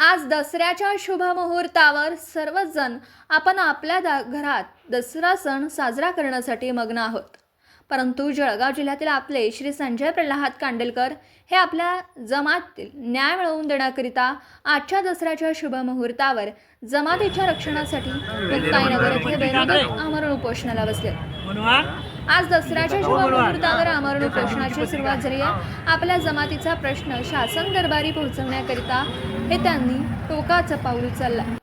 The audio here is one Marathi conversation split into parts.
आज दसऱ्याच्या शुभ मुहूर्तावर सर्वच जण आपण आपल्या दा- घरात दसरा सण साजरा करण्यासाठी मग्न आहोत. परंतु जळगाव जिल्ह्यातील आपले श्री संजय प्रल्हाद कांडेलकर हे आपल्या जमातील न्याय मिळवून देण्याकरिता आजच्या दसऱ्याच्या शुभ मुहूर्तावर जमातीच्या रक्षणासाठी मुक्ताईनगर येथे बेमुदत आमरण उपोषणाला बसले. आज दसऱ्याच्या शुभ मुहूर्तावर आमरण उपोषणाची सुरुवात झाली आहे. आपल्या जमातीचा प्रश्न शासन दरबारी पोहोचवण्याकरिता हे त्यांनी टोकाचं पाऊल उचललं.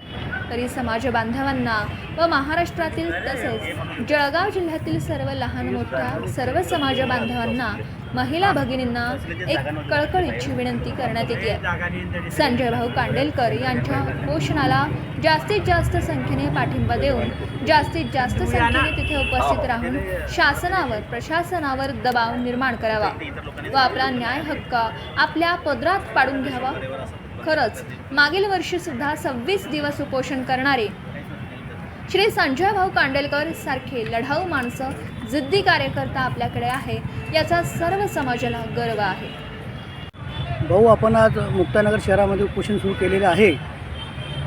तरी समाज बांधवांना व महाराष्ट्रातील तसेच जळगाव जिल्ह्यातील सर्व लहान मोठ्या सर्व समाज बांधवांना महिला भगिनींना एक कळकळीची विनंती करण्यात येते. संजय भाऊ कांडेलकर यांच्या उपोषणाला जास्तीत जास्त संख्येने पाठिंबा देऊन जास्तीत जास्त संख्येने तिथे उपस्थित राहून शासनावर प्रशासनावर दबाव निर्माण करावा व आपला न्याय हक्क आपल्या पदरात पाडून घ्यावा. खरंच मागील वर्षी सुद्धा सव्वीस दिवस उपोषण करणारे श्री संजय भाऊ कांडेलकर सारखे लढाऊ माणसं जिद्दी कार्यकर्ता आपल्याकडे आहे याचा सर्व समाजाला गर्व आहे. भाऊ आपण आज मुक्तानगर शहरामध्ये उपोषण सुरू केलेलं आहे.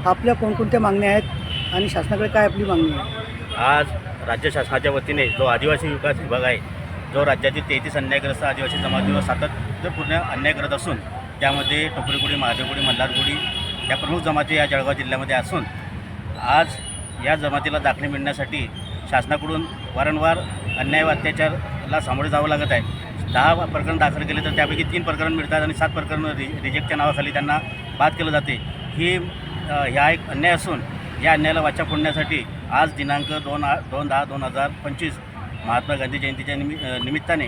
आपल्या कोणकोणत्या मागण्या आहेत आणि शासनाकडे काय आपली मागणी आहे? आज राज्य शासनाच्या वतीने जो आदिवासी विकास विभाग आहे जो राज्यातील तेहतीस अन्यायग्रस्त आदिवासी जमातीवर सातत्यपूर्ण अन्याय करत असून त्यामध्ये टोपरीगुडी महादेवगुडी मल्हारगुडी या प्रमुख जमाती या जळगाव जिल्ह्यामध्ये असून आज या जमातीला दाखले मिळण्यासाठी शासनाकडून वारंवार अन्याय व अत्याचाराला सामोरे जावं लागत आहे. दहा प्रकरण दाखल केले तर त्यापैकी तीन प्रकरण मिळतात आणि सात प्रकरण रि रिजेक्टच्या नावाखाली त्यांना बाद केलं जाते. ही ह्या एक अन्याय असून या अन्यायाला वाचा फोडण्यासाठी आज दिनांक दोन आ दोन दहा दोन हजार पंचवीस महात्मा गांधी जयंतीच्या निमि निमित्ताने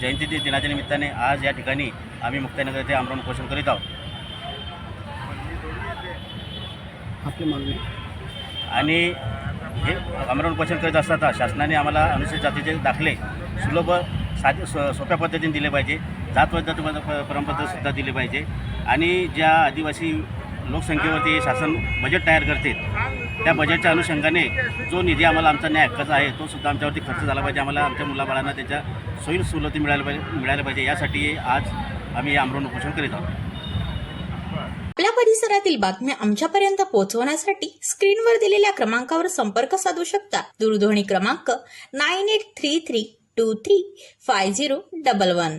जयंती दिनाच्या निमित्ताने आज या ठिकाणी आम्ही मुक्ताईनगर येथे आमरण उपोषण करीत आहोत. आणि हे आमरण उपोषण करीत असताना शासनाने आम्हाला अनुसूचित जातीचे दाखले सुलभ साधे सो सोप्या पद्धतीने दिले पाहिजे. जात पद्धती परमपद्धतसुद्धा दिली पाहिजे. आणि ज्या आदिवासी लोकसंख्येवरती शासन बजेट तयार करते. त्या बजेटच्या अनुषंगाने जो निधी आम्हाला आमचा न्याय हक्काचा आहे तो सुद्धा आमच्यावरती खर्च झाला पाहिजे. आम्हाला आमच्या मुलाबाळांना त्याच्या सोयी सवलती मिळायला पाहिजे मिळायला पाहिजे. यासाठी आज आम्ही आमरण उपोषण करीत आहोत. आपल्या परिसरातील बातम्या आमच्यापर्यंत पोहोचवण्यासाठी स्क्रीनवर दिलेल्या क्रमांकावर संपर्क साधू शकता. दूरध्वनी क्रमांक nine eight three three two three five zero double one.